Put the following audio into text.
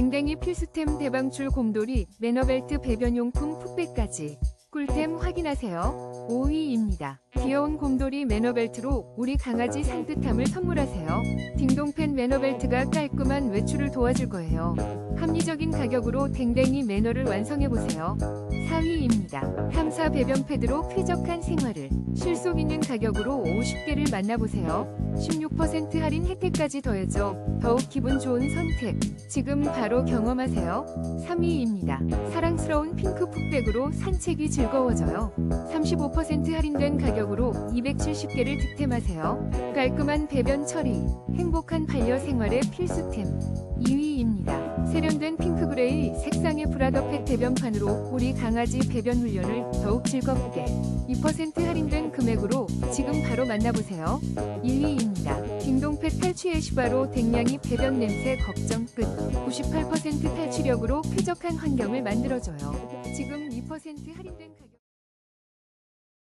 댕댕이 필수템 대방출 곰돌이 매너벨트 배변용품 풋백까지 꿀템 확인하세요. 5위입니다. 귀여운 곰돌이 매너벨트로 우리 강아지 산뜻함을 선물하세요. 딩동팬 매너벨트가 깔끔한 외출을 도와줄 거예요. 합리적인 가격으로 댕댕이 매너를 완성해보세요. 4위입니다. 탐사 배변 패드로 쾌적한 생활을 실속 있는 가격으로 50개를 만나보세요. 16% 할인 혜택까지 더해져 더욱 기분 좋은 선택. 지금 바로 경험하세요. 3위입니다. 사랑스러운 핑크 풋백으로 산책이 즐거워져요. 35% 할인된 가격으로 270개를 득템하세요. 깔끔한 배변 처리, 행복한 반려 생활의 필수템. 2위입니다. 세련된 핑크 그레이 색상의 브라더펫 배변판으로 우리 강아지 배변 훈련을 더욱 즐겁게 2% 할인된 금액으로 지금 바로 만나보세요. 1위입니다. 딩동펫 탈취의 시바로 댕냥이 배변 냄새 걱정 끝. 98% 탈취력으로 쾌적한 환경을 만들어줘요. 지금 2% 할인된 가격